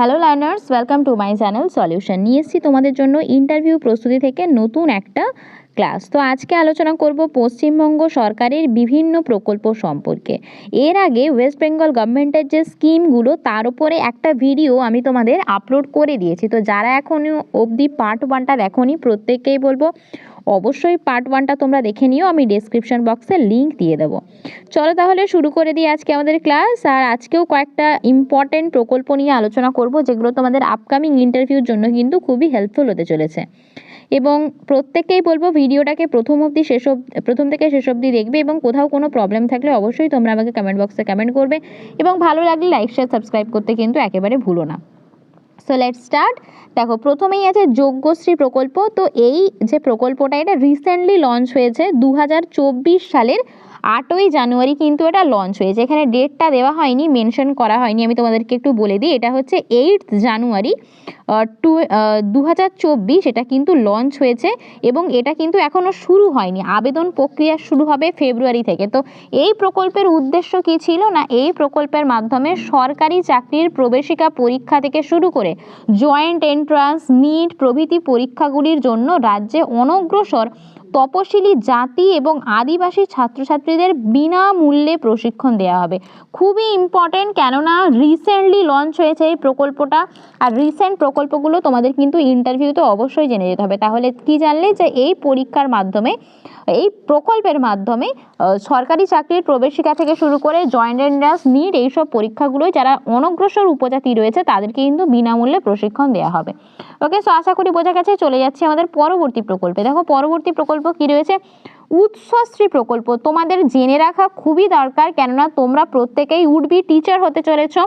Hello learners welcome to my channel solution নিয়ে এসেছি তোমাদের জন্য ইন্টারভিউ প্রস্তুতি থেকে নতুন একটা ক্লাস তো আজকে আলোচনা করব পশ্চিমবঙ্গ সরকারের বিভিন্ন প্রকল্প সম্পর্কে। এর আগে ওয়েস্ট বেঙ্গল গভর্নমেন্টের যে স্কিমগুলো তার উপরে একটা ভিডিও আমি তোমাদের আপলোড করে দিয়েছি। তো যারা এখনও অবধি পার্ট ওয়ানটা দেখোনি, প্রত্যেককেই বলব অবশ্যই পার্ট ওয়ানটা তোমরা দেখে নিও, আমি ডেসক্রিপশন বক্সে লিঙ্ক দিয়ে দেবো। চলো তাহলে শুরু করে দিই আজকে আমাদের ক্লাস আর আজকেও কয়েকটা ইম্পর্টেন্ট প্রকল্প নিয়ে আলোচনা করব, যেগুলো তোমাদের আপকামিং ইন্টারভিউর জন্য কিন্তু খুবই হেল্পফুল হতে চলেছে। এবং প্রত্যেককেই বলব, ভিডিওটাকে প্রথম অবধি শেষ প্রথম থেকে শেষ অবধি দেখবে, এবং কোথাও কোনো প্রবলেম থাকলে অবশ্যই তোমরা আমাকে কমেন্ট বক্সে কমেন্ট করবে, এবং ভালো লাগলে লাইক শেয়ার সাবস্ক্রাইব করতে কিন্তু একেবারে ভুলো না। সো লেট স্টার্ট দেখো, প্রথমেই আছে যোগ্যশ্রী প্রকল্প। তো এই যে প্রকল্পটা, এটা রিসেন্টলি লঞ্চ হয়েছে দু হাজার চব্বিশ সালের আটই জানুয়ারি কিন্তু এটা লঞ্চ হয়েছে। এখানে ডেটটা দেওয়া হয়নি মেনশন করা হয়নি, আমি তোমাদেরকে একটু বলে দিই। এটা হচ্ছে এইট জানুয়ারি টু দু হাজার চব্বিশ, এটা কিন্তু লঞ্চ হয়েছে এবং এটা কিন্তু এখনও শুরু হয়নি। আবেদন প্রক্রিয়া শুরু হবে ফেব্রুয়ারি থেকে। তো এই প্রকল্পের উদ্দেশ্য কী ছিল না এই প্রকল্পের মাধ্যমে সরকারি চাকরির প্রবেশিকা পরীক্ষা থেকে শুরু করে জয়েন্ট এন্ট্রান্স নিট প্রভৃতি পরীক্ষাগুলির জন্য রাজ্যে অনগ্রসর তপশিলি জাতি এবং আদিবাসী ছাত্রছাত্রীদের বিনামূল্যে প্রশিক্ষণ দেওয়া হবে। খুবই ইম্পর্টেন্ট কেননা রিসেন্টলি লঞ্চ হয়েছে এই প্রকল্পটা। আর রিসেন্ট প্রকল্পগুলো তোমাদের কিন্তু ইন্টারভিউতে অবশ্যই জেনে যেতে হবে। তাহলে কি জানলে যে এই পরীক্ষার মাধ্যমে, এই প্রকল্পের মাধ্যমে সরকারি চাকরির প্রবেশিকা থেকে শুরু করে জয়েন্ট এন্ট্রান্স নিট এইসব পরীক্ষাগুলোয় যারা অনগ্রসর উপজাতি রয়েছে, তাদেরকে কিন্তু বিনামূল্যে প্রশিক্ষণ দেওয়া হবে। ওকে সো আশা করি বোঝা গেছে, চলে যাচ্ছে আমাদের পরবর্তী প্রকল্পে। দেখো, পরবর্তী প্রকল্প কী রয়েছে? উৎসশ্রী প্রকল্প। তোমাদের জেনে রাখা খুবই দরকার, কেননা তোমরা প্রত্যেকেই উডবি টিচার হতে চলেছ।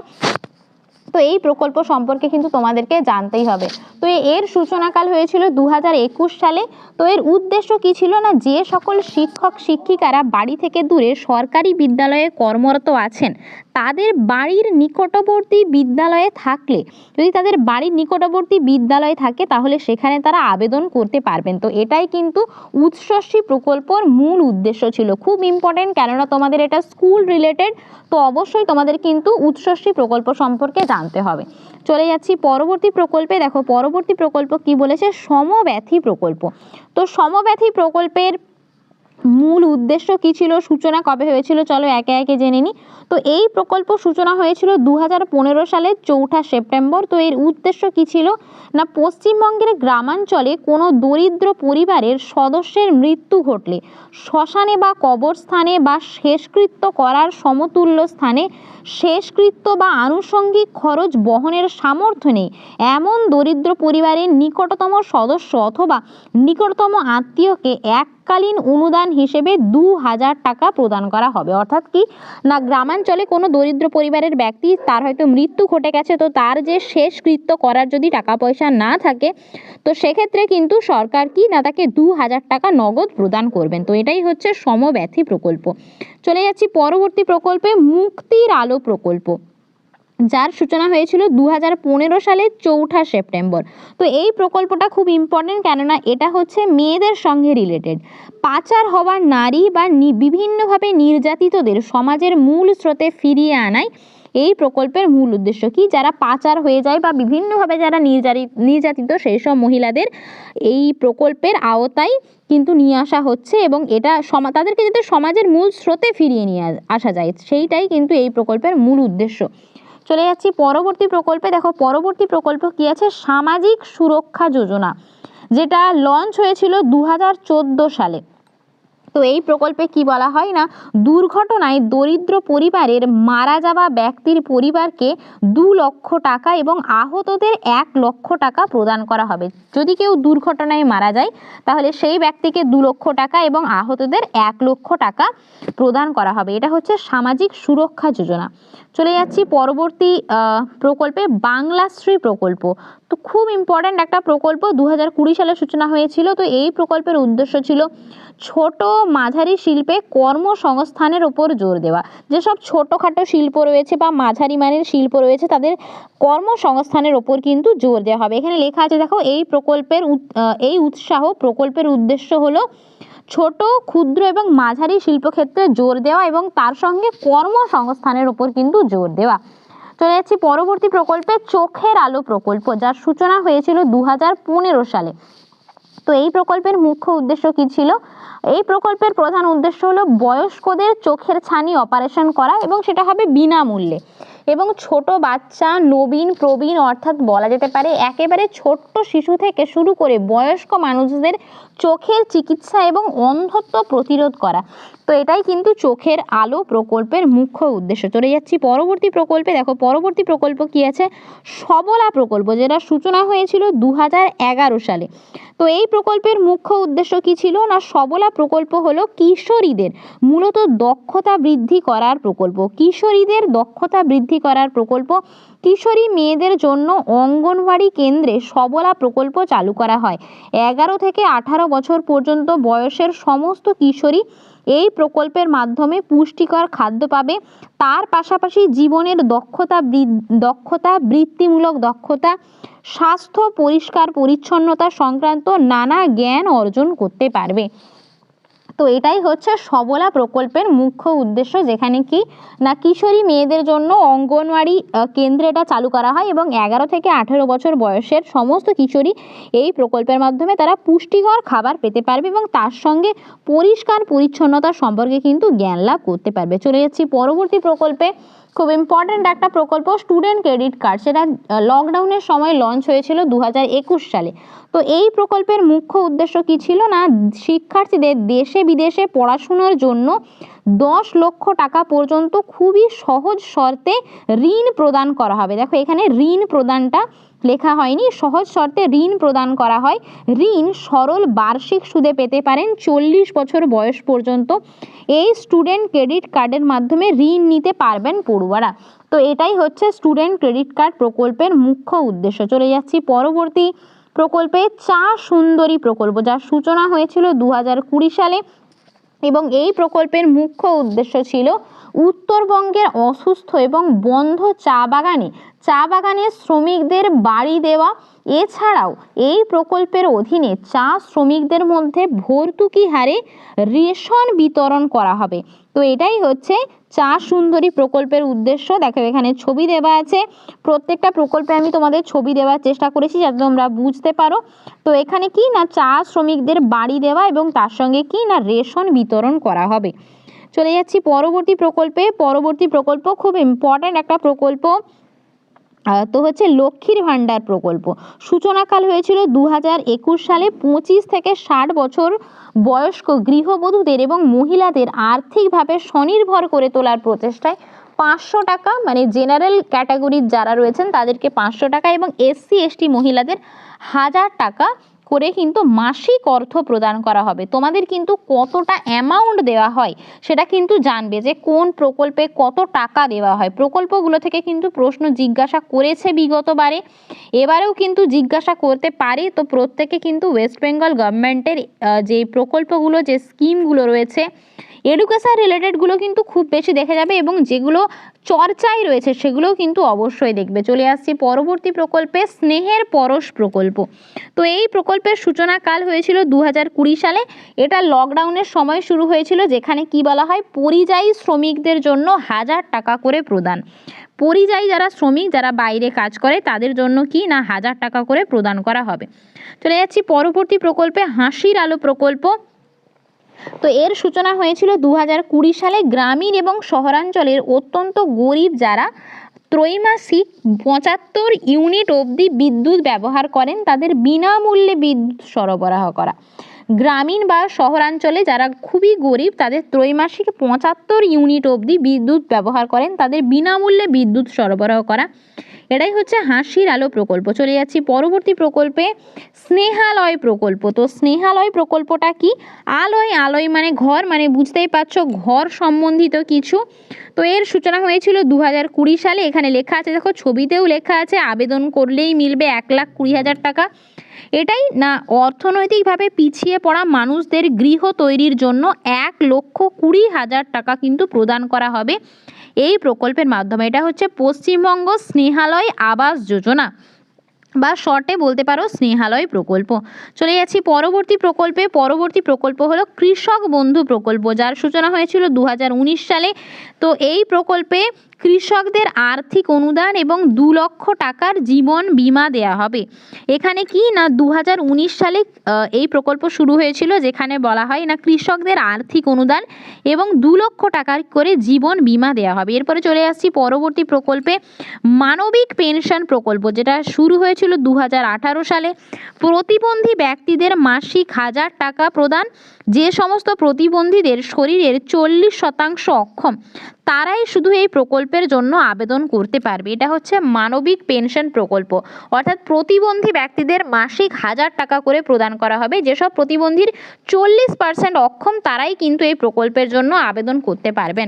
তো এই প্রকল্প সম্পর্কে কিন্তু তোমাদেরকে জানতেই হবে। তো এর সূচনাকাল হয়েছিল দু হাজার একুশ সালে। তো এর উদ্দেশ্য কী ছিল না? যে সকল শিক্ষক, শিক্ষিকারা বাড়ি থেকে দূরে সরকারি বিদ্যালয়ে কর্মরত আছেন তাদের বাড়ির নিকটবর্তী বিদ্যালয়ে থাকলে, যদি তাদের বাড়ির নিকটবর্তী বিদ্যালয় থাকে, তাহলে সেখানে তারা আবেদন করতে পারবেন। তো এটাই কিন্তু উৎসশ্রী প্রকল্পর মূল উদ্দেশ্য ছিল। খুব ইম্পর্টেন্ট কেননা তোমাদের এটা স্কুল রিলেটেড তো অবশ্যই তোমাদের কিন্তু উৎসশ্রী প্রকল্প সম্পর্কে জানতে হবে। চলে যাচ্ছি পরবর্তী প্রকল্পে। দেখো, পরবর্তী প্রকল্প কি বলেছে? সমব্যথী প্রকল্প। তো সমব্যথী প্রকল্পের মূল উদ্দেশ্য কী ছিল? সূচনা কবে হয়েছিল? চলো একে একে জেনে নিই তো এই প্রকল্প সূচনা হয়েছিল দু হাজার পনেরো সালের চৌঠা সেপ্টেম্বর। তো এর উদ্দেশ্য কী ছিল? না, পশ্চিমবঙ্গের গ্রামাঞ্চলে কোনো দরিদ্র পরিবারের সদস্যের মৃত্যু ঘটলে শ্মশানে বা কবরস্থানে বা শেষকৃত্য করার সমতুল্য স্থানে শেষকৃত্য বা আনুষঙ্গিক খরচ বহনের সামর্থ্য নেই। এমন দরিদ্র পরিবারের নিকটতম সদস্য অথবা নিকটতম আত্মীয়কে এককালীন অনুদান হিসেবে দু হাজার টাকা প্রদান করা হবে। অর্থাৎ কি? না, গ্রামাঞ্চলে কোনো দরিদ্র পরিবারের ব্যক্তি তার হয়তো মৃত্যু ঘটে গেছে, তো তার যে শেষকৃত্য করার যদি টাকা পয়সা না থাকে, তো সেক্ষেত্রে কিন্তু সরকার কি? না, তাকে দু হাজার টাকা নগদ প্রদান করবেন। তো এটাই হচ্ছে সমব্যথী প্রকল্প। চলে যাচ্ছি পরবর্তী প্রকল্পে, মুক্তির আলো প্রকল্প। যার সূচনা হয়েছিল দু হাজার পনেরো সালের চৌঠা সেপ্টেম্বর। তো এই প্রকল্পটা খুব ইম্পর্টেন্ট কেননা এটা হচ্ছে মেয়েদের সঙ্গে রিলেটেড পাচার হওয়ার নারী বা বিভিন্নভাবে নির্যাতিতদের সমাজের মূল স্রোতে ফিরিয়ে আনায় এই প্রকল্পের মূল উদ্দেশ্য কি? যারা পাচার হয়ে যায় বা বিভিন্নভাবে যারা নির্যাতিত নির্যাতিত সেই সব মহিলাদের এই প্রকল্পের আওতায় কিন্তু নিয়ে আসা হচ্ছে এবং এটা সমা তাদেরকে যাতে সমাজের মূল স্রোতে ফিরিয়ে নিয়ে আসা যায়, সেইটাই কিন্তু এই প্রকল্পের মূল উদ্দেশ্য। চলে যাচ্ছি পরবর্তী প্রকল্পে। দেখো, পরবর্তী প্রকল্প কী আছে? সামাজিক সুরক্ষা যোজনা, যেটা লঞ্চ হয়েছিল দু হাজার চোদ্দ সালে। তো এই প্রকল্পে কি বলা হয় না? দুর্ঘটনায় দরিদ্র পরিবারের মারা যাওয়া ব্যক্তির পরিবারকে দু লক্ষ টাকা এবং আহতদের এক লক্ষ টাকা প্রদান করা হবে। যদি কেউ দুর্ঘটনায় মারা যায়, তাহলে সেই ব্যক্তিকে দু লক্ষ টাকা এবং আহতদের এক লক্ষ টাকা প্রদান করা হবে। এটা হচ্ছে সামাজিক সুরক্ষা যোজনা। চলে যাচ্ছি পরবর্তী প্রকল্পে বাংলাশ্রী প্রকল্প। তো খুব ইম্পর্ট্যান্ট একটা প্রকল্প দু হাজার কুড়ি সালে সূচনা হয়েছিল। তো এই প্রকল্পের উদ্দেশ্য ছিল ছোট মাঝারি শিল্পে কর্মসংস্থানের ওপর জোর দেওয়া। যেসব ছোটোখাটো শিল্প রয়েছে বা মাঝারি মানের শিল্প রয়েছে, তাদের কর্মসংস্থানের ওপর কিন্তু জোর দেওয়া হবে। এখানে লেখা আছে, দেখো, এই প্রকল্পের এই উৎসাহ প্রকল্পের উদ্দেশ্য হলো ছোট, ক্ষুদ্র এবং মাঝারি শিল্পক্ষেত্রে জোর দেওয়া এবং তার সঙ্গে কর্মসংস্থানের ওপর কিন্তু জোর দেওয়া। চলে যাচ্ছি পরবর্তী প্রকল্পে চোখের আলো প্রকল্প, যার সূচনা হয়েছিল দু হাজার পনেরো সালে। তো এই প্রকল্পের মুখ্য উদ্দেশ্য কি ছিল? এই প্রকল্পের প্রধান উদ্দেশ্য হলো বয়স্কদের চোখের ছানি অপারেশন করা এবং সেটা হবে বিনামূল্যে। এবং ছোট বাচ্চা, নবীন, প্রবীণ অর্থাৎ বলা যেতে পারে একেবারে ছোট্ট শিশু থেকে শুরু করে বয়স্ক মানুষদের চোখের চিকিৎসা এবং অন্ধত্ব প্রতিরোধ করা। তো এটাই কিন্তু চোখের আলো প্রকল্পের মুখ্য উদ্দেশ্য। চলে যাচ্ছি পরবর্তী প্রকল্পে। দেখো, পরবর্তী প্রকল্প কি আছে? সবলা প্রকল্প, যেটা সূচনা হয়েছিল দু হাজার এগারো সালে। তো এই প্রকল্পের মুখ্য উদ্দেশ্য কি ছিল? না, সবলা প্রকল্প হলো কিশোরীদের মূলত দক্ষতা বৃদ্ধি করার প্রকল্প। কিশোরীদের দক্ষতা বৃদ্ধি করার প্রকল্প। কিশোরী মেয়েদের জন্য অঙ্গনওয়াড়ি কেন্দ্রে সবলা প্রকল্প চালু করা হয়। এগারো থেকে আঠারো বছর পর্যন্ত বয়সের সমস্ত কিশোরী এই প্রকল্পের মাধ্যমে পুষ্টিকর খাদ্য পাবে। তার পাশাপাশি জীবনের দক্ষতা দক্ষতা, বৃত্তিমূলক দক্ষতা, স্বাস্থ্য পরিষ্কার পরিচ্ছন্নতা সংক্রান্ত নানা জ্ঞান অর্জন করতে পারবে। তো এটাই হচ্ছে সবলা প্রকল্পের মুখ্য উদ্দেশ্য, যেখানে কি না কিশোরী মেয়েদের জন্য অঙ্গনওয়াড়ি কেন্দ্রে এটা চালু করা হয় এবং এগারো থেকে আঠেরো বছর বয়সের সমস্ত কিশোরী এই প্রকল্পের মাধ্যমে তারা পুষ্টিকর খাবার পেতে পারবে এবং তার সঙ্গে পরিষ্কার পরিচ্ছন্নতা সম্পর্কে কিন্তু জ্ঞান লাভ করতে পারবে। চলে যাচ্ছি পরবর্তী প্রকল্পে। খুব ইম্পর্ট্যান্ট একটা প্রকল্প স্টুডেন্ট ক্রেডিট কার্ড সেটা লকডাউনের সময় লঞ্চ হয়েছিল দু হাজার একুশ সালে। তো এই প্রকল্পের মুখ্য উদ্দেশ্য কি ছিল না? শিক্ষার্থীদের দেশে বিদেশে পড়াশুনোর জন্য দশ লক্ষ টাকা পর্যন্ত খুবই সহজ শর্তে ঋণ প্রদান করা হবে। দেখো, এখানে ঋণ প্রদানটা লেখা হয়নি। সহজ শর্তে ঋণ প্রদান করা হয়। ঋণ সরল বার্ষিক সুদে পেতে পারেন চল্লিশ বছর বয়স পর্যন্ত। এই স্টুডেন্ট ক্রেডিট কার্ডের মাধ্যমে ঋণ নিতে পারবেন পড়ুয়ারা। তো এটাই হচ্ছে স্টুডেন্ট ক্রেডিট কার্ড প্রকল্পের মুখ্য উদ্দেশ্য। চলে যাচ্ছি পরবর্তী প্রকল্পে চা সুন্দরী প্রকল্প। যার সূচনা হয়েছিল দু হাজার কুড়ি সালে। এবং এই প্রকল্পের মুখ্য উদ্দেশ্য ছিল উত্তরবঙ্গের অসুস্থ এবং বন্ধ চা বাগানে, চা বাগানের শ্রমিকদের বাড়ি দেওয়া। এছাড়াও এই প্রকল্পের অধীনে চা শ্রমিকদের মধ্যে ভর্তুকি হারে রেশন বিতরণ করা হবে। তো এটাই হচ্ছে চা সুন্দরী প্রকল্পের উদ্দেশ্য। দেখো, এখানে ছবি দেওয়া আছে। প্রত্যেকটা প্রকল্পে আমি তোমাদের ছবি দেওয়ার চেষ্টা করেছি যাতে তোমরা বুঝতে পারো। তো এখানে কি না চা শ্রমিকদের বাড়ি দেওয়া এবং তার সঙ্গে কি না রেশন বিতরণ করা হবে। চলে যাচ্ছি পরবর্তী প্রকল্পে। পরবর্তী প্রকল্প খুব ইম্পর্ট্যান্ট একটা প্রকল্প। তো হচ্ছে লক্ষ্মীর ভাণ্ডার প্রকল্প। সূচনাকাল হয়েছিল দু হাজার একুশ সালে পঁচিশ থেকে ষাট বছর বয়স্ক গৃহবধূদের এবং মহিলাদের আর্থিকভাবে স্বনির্ভর করে তোলার প্রচেষ্টায় পাঁচশো টাকা মানে জেনারেল ক্যাটাগরির যারা রয়েছেন তাদেরকে পাঁচশো টাকা এবং এসসি এসটি মহিলাদের হাজার টাকা করে কিন্তু মাসিক অর্থ প্রদান করা হবে। তোমাদের কিন্তু কতটা অ্যামাউন্ট দেওয়া হয় সেটা কিন্তু জানবে যে কোন প্রকল্পে কত টাকা দেওয়া হয়। প্রকল্পগুলো থেকে কিন্তু প্রশ্ন জিজ্ঞাসা করেছে বিগতবারে। এবারেও কিন্তু জিজ্ঞাসা করতে পারে। তো প্রত্যেকে কিন্তু ওয়েস্ট বেঙ্গল গভর্নমেন্টের যে প্রকল্পগুলো, যে স্কিমগুলো রয়েছে এডুকেশান রিলেটেডগুলো কিন্তু খুব বেশি দেখে যাবে এবং যেগুলো চর্চায় রয়েছে, সেগুলোও কিন্তু অবশ্যই দেখবে। চলে আসছি পরবর্তী প্রকল্পে, স্নেহের পরশ প্রকল্প। তো এই প্রকল্পের সূচনাকাল হয়েছিল দু হাজার কুড়ি সালে। এটা লকডাউনের সময় শুরু হয়েছিল, যেখানে কি বলা হয়, পরিযায়ী শ্রমিকদের জন্য হাজার টাকা করে প্রদান। পরিযায়ী যারা শ্রমিক, যারা বাইরে কাজ করে, তাদের জন্য কি না হাজার টাকা করে প্রদান করা হবে। চলে যাচ্ছি পরবর্তী প্রকল্পে, হাসির আলো প্রকল্প। তো এর সূচনা হয়েছিল দু হাজার কুড়ি সালে গ্রামীণ এবং শহরাঞ্চলের অত্যন্ত গরিব যারা ত্রৈমাসিক পঁচাত্তর ইউনিট অবধি বিদ্যুৎ ব্যবহার করেন, তাদের বিনামূল্যে বিদ্যুৎ সরবরাহ করা। গ্রামীণ বা শহরাঞ্চলে যারা খুবই গরিব, তাদের ত্রৈমাসিক পঁচাত্তর ইউনিট অবধি বিদ্যুৎ ব্যবহার করেন, তাদের বিনামূল্যে বিদ্যুৎ সরবরাহ করা। এটাই হচ্ছে হাসির আলো প্রকল্প। চলে যাচ্ছি পরবর্তী প্রকল্পে, স্নেহালয় প্রকল্প। তো স্নেহালয় প্রকল্পটা কি? আলোয় আলোয় মানে ঘর মানে বুঝতেই পারছ ঘর সম্বন্ধিত কিছু। তো এর সূচনা হয়েছিল দু হাজার কুড়ি সালে, এখানে লেখা আছে, দেখো ছবিতেও লেখা আছে, আবেদন করলেই মিলবে এক লাখ কুড়ি হাজার টাকা। এটাই না, অর্থনৈতিকভাবে পিছিয়ে পড়া মানুষদের গৃহ তৈরির জন্য এক লক্ষ কুড়ি হাজার টাকা কিন্তু প্রদান করা হবে। এই প্রকল্পের মাধ্যমে, এটা হচ্ছে পশ্চিমবঙ্গ স্নেহালয় আবাস যোজনা। বা শর্টে বলতে পারো স্নেহালয় প্রকল্প। চলে যাচ্ছি পরবর্তী প্রকল্পে। পরবর্তী প্রকল্প হলো কৃষক বন্ধু প্রকল্প, যার সূচনা হয়েছিল দু হাজার উনিশ সালে। তো এই প্রকল্পে কৃষকদের আর্থিক অনুদান এবং দু লক্ষ টাকার জীবন বীমা দেয়া হবে। এখানে কি না দু হাজার উনিশ সালে এই প্রকল্প শুরু হয়েছিল যেখানে বলা হয় না কৃষকদের আর্থিক অনুদান এবং দু লক্ষ টাকার করে জীবন বীমা দেওয়া হবে। এরপরে চলে আসছি পরবর্তী প্রকল্পে মানবিক পেনশন প্রকল্প, যেটা শুরু হয়েছিল দু হাজার আঠারো সালে। প্রতিবন্ধী ব্যক্তিদের মাসিক হাজার টাকা প্রদান, যে সমস্ত প্রতিবন্ধীদের শরীরের চল্লিশ শতাংশ অক্ষম তারাই শুধু এই প্রকল্পের জন্য আবেদন করতে পারবে। এটা হচ্ছে মানবিক পেনশন প্রকল্প। অর্থাৎ প্রতিবন্ধী ব্যক্তিদের মাসিক হাজার টাকা করে প্রদান করা হবে। যেসব প্রতিবন্ধীর চল্লিশ পার্সেন্ট অক্ষম তারাই কিন্তু এই প্রকল্পের জন্য আবেদন করতে পারবেন।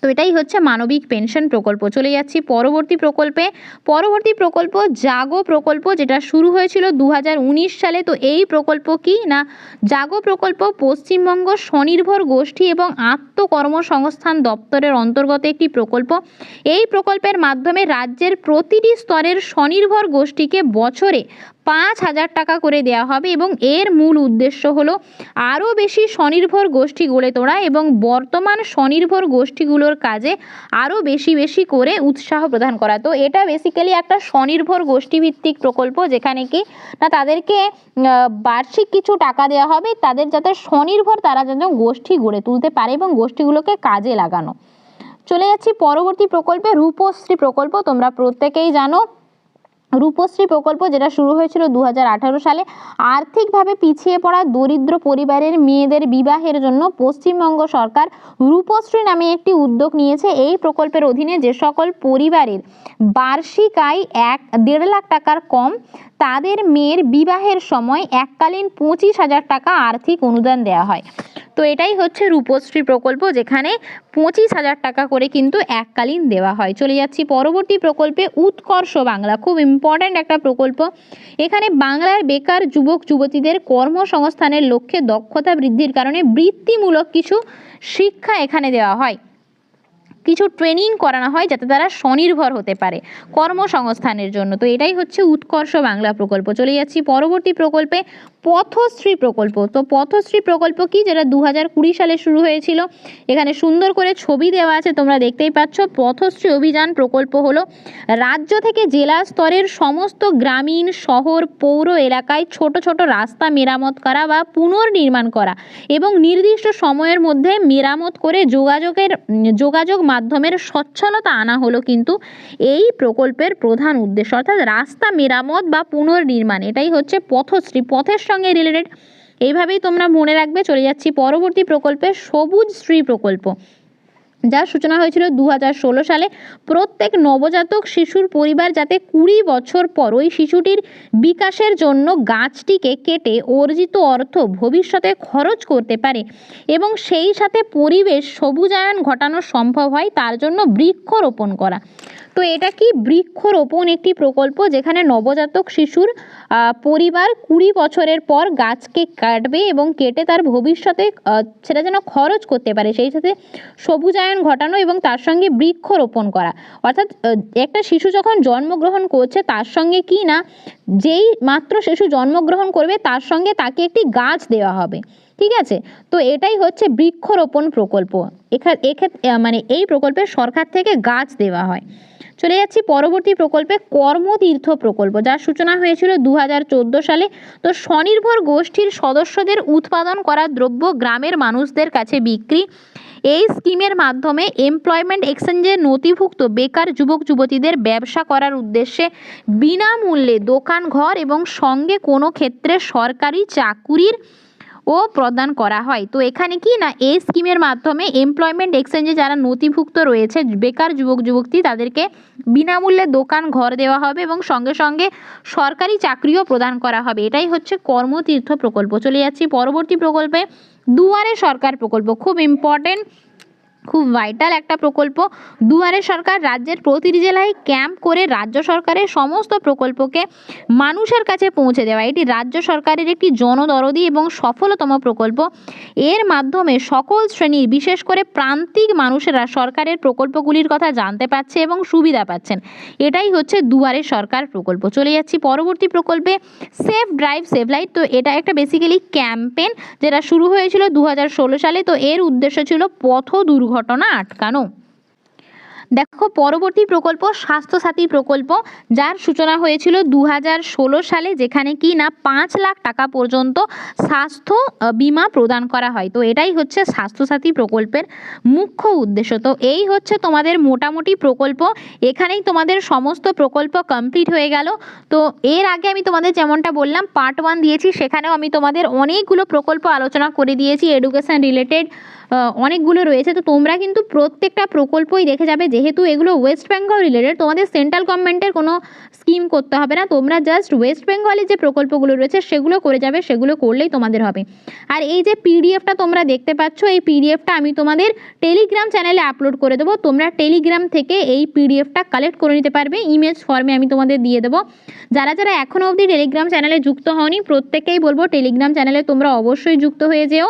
তো এটাই হচ্ছে মানবিক পেনশন প্রকল্প। চলে যাচ্ছি পরবর্তী প্রকল্পে। পরবর্তী প্রকল্প জাগো প্রকল্প যেটা শুরু হয়েছিল দু হাজার উনিশ সালে। তো এই প্রকল্প কি না? জাগো প্রকল্প পশ্চিমবঙ্গ স্বনির্ভর গোষ্ঠী এবং আত্মকর্মসংস্থান দপ্তরের অন্তর্গত একটি প্রকল্প। এই প্রকল্পের মাধ্যমে রাজ্যের প্রতিটি স্তরের স্বনির্ভর গোষ্ঠীকে বছরে পাঁচ হাজার টাকা করে দেওয়া হবে এবং এর মূল উদ্দেশ্য হলো আরও বেশি স্বনির্ভর গোষ্ঠী গড়ে তোলা এবং বর্তমান স্বনির্ভর গোষ্ঠীগুলোর কাজে আরও বেশি বেশি করে উৎসাহ প্রদান করা। তো এটা বেসিক্যালি একটা স্বনির্ভর গোষ্ঠীভিত্তিক প্রকল্প যেখানে কি না তাদেরকে বার্ষিক কিছু টাকা দেওয়া হবে তাদের যাতে স্বনির্ভর তারা যেন গোষ্ঠী গড়ে তুলতে পারে এবং গোষ্ঠীগুলোকে কাজে লাগানো। চলে যাচ্ছি পরবর্তী প্রকল্পে রূপশ্রী প্রকল্প। তোমরা প্রত্যেকেই জানো রূপশ্রী প্রকল্প যেটা শুরু হয়েছিল দু হাজার আঠারো সালে, আর্থিকভাবে পিছিয়ে পড়া দরিদ্র পরিবারের মেয়েদের বিবাহের জন্য পশ্চিমবঙ্গ সরকার রূপশ্রী নামে একটি উদ্যোগ নিয়েছে। এই প্রকল্পের অধীনে যে সকল পরিবারের বার্ষিক আয় এক, দেড় লাখ টাকার কম, তাদের মেয়ের বিবাহের সময় এককালীন পঁচিশ হাজার টাকা আর্থিক অনুদান দেওয়া হয়। তো এটাই হচ্ছে রূপশ্রী প্রকল্প, যেখানে পঁচিশ হাজার টাকা করে কিন্তু এককালীন দেওয়া হয়। চলে যাচ্ছি পরবর্তী প্রকল্পে, উৎকর্ষ বাংলা। খুব ইম্পর্ট্যান্ট একটা প্রকল্প। এখানে বাংলার বেকার যুবক, যুবতীদের কর্মসংস্থানের লক্ষ্যে দক্ষতা বৃদ্ধির কারণে বৃত্তিমূলক কিছু শিক্ষা এখানে দেওয়া হয়। কিছু ট্রেনিং করানো হয় যাতে তারা স্বনির্ভর হতে পারে কর্মসংস্থানের জন্য। তো এটাই হচ্ছে উৎকর্ষ বাংলা প্রকল্প। চলে যাচ্ছি পরবর্তী প্রকল্পে, পথশ্রী প্রকল্প। তো পথশ্রী প্রকল্প কি? যেটা দু কুড়ি সালে শুরু হয়েছিল। এখানে সুন্দর করে ছবি দেওয়া আছে, তোমরা দেখতেই পাচ্ছ। পথশ্রী অভিযান প্রকল্প হলো রাজ্য থেকে জেলা স্তরের সমস্ত গ্রামীণ, শহর, পৌর এলাকায় ছোট ছোট রাস্তা মেরামত করা বা পুনর্নির্মাণ করা এবং নির্দিষ্ট সময়ের মধ্যে মেরামত করে যোগাযোগের, যোগাযোগ মাধ্যমের সচ্ছলতা আনা হলো কিন্তু এই প্রকল্পের প্রধান উদ্দেশ্য, অর্থাৎ রাস্তা মেরামত বা পুনর্নির্মাণ, এটাই হচ্ছে পথশ্রী, পথের সঙ্গে রিলেটেড এইভাবেই তোমরা মনে রাখবে, চলে যাচ্ছি পরবর্তী প্রকল্পে সবুজ শ্রী প্রকল্প। যার সূচনা হয়েছিল দু হাজার ষোলো সালে। প্রত্যেক নবজাতক শিশুর পরিবার যাতে কুড়ি বছর পর ওই শিশুটির বিকাশের জন্য গাছটিকে কেটে অর্জিত অর্থ ভবিষ্যতে খরচ করতে পারে এবং সেই সাথে পরিবেশ সবুজায়ন ঘটানো সম্ভব হয়, তার জন্য বৃক্ষরোপণ করা। তো এটা কি বৃক্ষরোপণ একটি প্রকল্প যেখানে নবজাতক শিশুর পরিবার কুড়ি বছরের পর গাছকে কাটবে এবং কেটে তার ভবিষ্যতে সেটা যেন খরচ করতে পারে? সেই সাথে সবুজায়ন ঘটানো এবং তার সঙ্গে বৃক্ষরোপণ করা। অর্থাৎ একটা শিশু যখন জন্মগ্রহণ করছে তার সঙ্গে কি না, যেই মাত্র শিশু জন্মগ্রহণ করবে তার সঙ্গে তাকে একটি গাছ দেওয়া হবে। ঠিক আছে? তো এটাই হচ্ছে বৃক্ষরোপণ প্রকল্প। এখা এক্ষেত্রে মানে এই প্রকল্পে সরকার থেকে গাছ দেওয়া হয়। চলে যাচ্ছি পরবর্তী প্রকল্পে কর্মতীর্থ প্রকল্প। যার সূচনা হয়েছিল দু হাজার চোদ্দ সালে। তো স্বনির্ভর গোষ্ঠীর সদস্যদের উৎপাদন করা দ্রব্য গ্রামের মানুষদের কাছে বিক্রি। এই স্কিমের মাধ্যমে এমপ্লয়মেন্ট এক্সচেঞ্জে নথিভুক্ত বেকার যুবক, যুবতীদের ব্যবসা করার উদ্দেশ্যে বিনামূল্যে দোকান, ঘর এবং সঙ্গে কোনো ক্ষেত্রে সরকারি চাকুরির ও প্রদান করা হয়। তো এখানে কি না, এই স্কিমের মাধ্যমে এমপ্লয়মেন্ট এক্সচেঞ্জে যারা নথিভুক্ত রয়েছে, বেকার যুবক, যুবতী, তাদেরকে বিনামূল্যে দোকান, ঘর দেওয়া হবে এবং সঙ্গে সঙ্গে সরকারি চাকরিও প্রদান করা হবে। এটাই হচ্ছে কর্মতীর্থ প্রকল্প। চলে যাচ্ছি পরবর্তী প্রকল্পে। দুয়ারে সরকার প্রকল্প। খুব ইম্পর্টেন্ট খুব ভাইটাল একটা প্রকল্প। দুয়ারে সরকার রাজ্যের প্রতিটি জেলায় ক্যাম্প করে রাজ্য সরকারের সমস্ত প্রকল্পকে মানুষের কাছে পৌঁছে দেওয়া। এটি রাজ্য সরকারের একটি জনদরদি এবং সফলতম প্রকল্প। এর মাধ্যমে সকল শ্রেণির, বিশেষ করে প্রান্তিক মানুষেরা সরকারের প্রকল্পগুলির কথা জানতে পারছে এবং সুবিধা পাচ্ছেন। এটাই হচ্ছে দুয়ারে সরকার প্রকল্প। চলে যাচ্ছি পরবর্তী প্রকল্পে সেফ ড্রাইভ সেভ লাইট তো এটা একটা বেসিক্যালি ক্যাম্পেন যেটা শুরু হয়েছিল দু হাজার ষোলো সালে। তো এর উদ্দেশ্য ছিল পথ দুর্ঘটনা আটকানো। দেখো, পরবর্তী প্রকল্প স্বাস্থ্যসাথী প্রকল্প, যার সূচনা হয়েছিল দু হাজার ষোলো সালে, যেখানে কি না পাঁচ লাখ টাকা পর্যন্ত স্বাস্থ্য বিমা প্রদান করা হয়। তো এটাই হচ্ছে স্বাস্থ্যসাথী প্রকল্পের মুখ্য উদ্দেশ্য। তো এই হচ্ছে তোমাদের মোটামুটি প্রকল্প। এখানেই তোমাদের সমস্ত প্রকল্প কমপ্লিট হয়ে গেল। তো এর আগে আমি তোমাদের যেমনটা বললাম পার্ট ওয়ান দিয়েছি, সেখানেও আমি তোমাদের অনেকগুলো প্রকল্প আলোচনা করে দিয়েছি। এডুকেশন রিলেটেড অনেকগুলো রয়েছে। তো তোমরা কিন্তু প্রত্যেকটা প্রকল্পই দেখে যাবে যেহেতু এগুলো ওয়েস্ট বেঙ্গল রিলেটেড তোমাদের সেন্ট্রাল গভর্নমেন্টের কোনো স্কিম করতে হবে না। তোমরা জাস্ট ওয়েস্ট বেঙ্গলের যে প্রকল্পগুলো রয়েছে, সেগুলো করে যাবে, সেগুলো করলেই তোমাদের হবে। আর এই যে পিডিএফটা তোমরা দেখতে পাচ্ছ, এই পিডিএফটা আমি তোমাদের টেলিগ্রাম চ্যানেলে আপলোড করে দেবো। তোমরা টেলিগ্রাম থেকে এই পিডিএফটা কালেক্ট করে নিতে পারবে। ইমেজ ফর্মে আমি তোমাদের দিয়ে দেবো। যারা যারা এখনও অবধি টেলিগ্রাম চ্যানেলে যুক্ত হওনি প্রত্যেকেই বলব টেলিগ্রাম চ্যানেলে তোমরা অবশ্যই যুক্ত হয়ে যেও।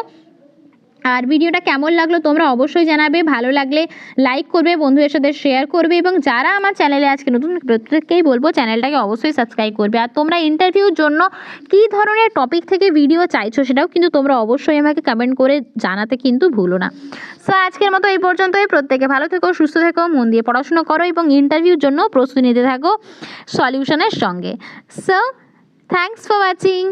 আর ভিডিওটা কেমন লাগল তোমরা অবশ্যই জানাবে, ভালো লাগলে লাইক করবে, বন্ধুদের সাথে শেয়ার করবে এবং যারা আমার চ্যানেলে আজকে নতুন, প্রত্যেককেই বলব চ্যানেলটাকে অবশ্যই সাবস্ক্রাইব করবে। আর তোমরা ইন্টারভিউর জন্য কী ধরনের টপিক থেকে ভিডিও চাইছো সেটাও কিন্তু তোমরা অবশ্যই আমাকে কমেন্ট করে জানাতে কিন্তু ভুলো না। সো আজকের মতো এই পর্যন্তই। প্রত্যেকে ভালো থেকো, সুস্থ থেকো, মন দিয়ে পড়াশোনা করো এবং ইন্টারভিউর জন্য প্রস্তুতি নিতে থাকো সলিউশনের সঙ্গে। So thanks for watching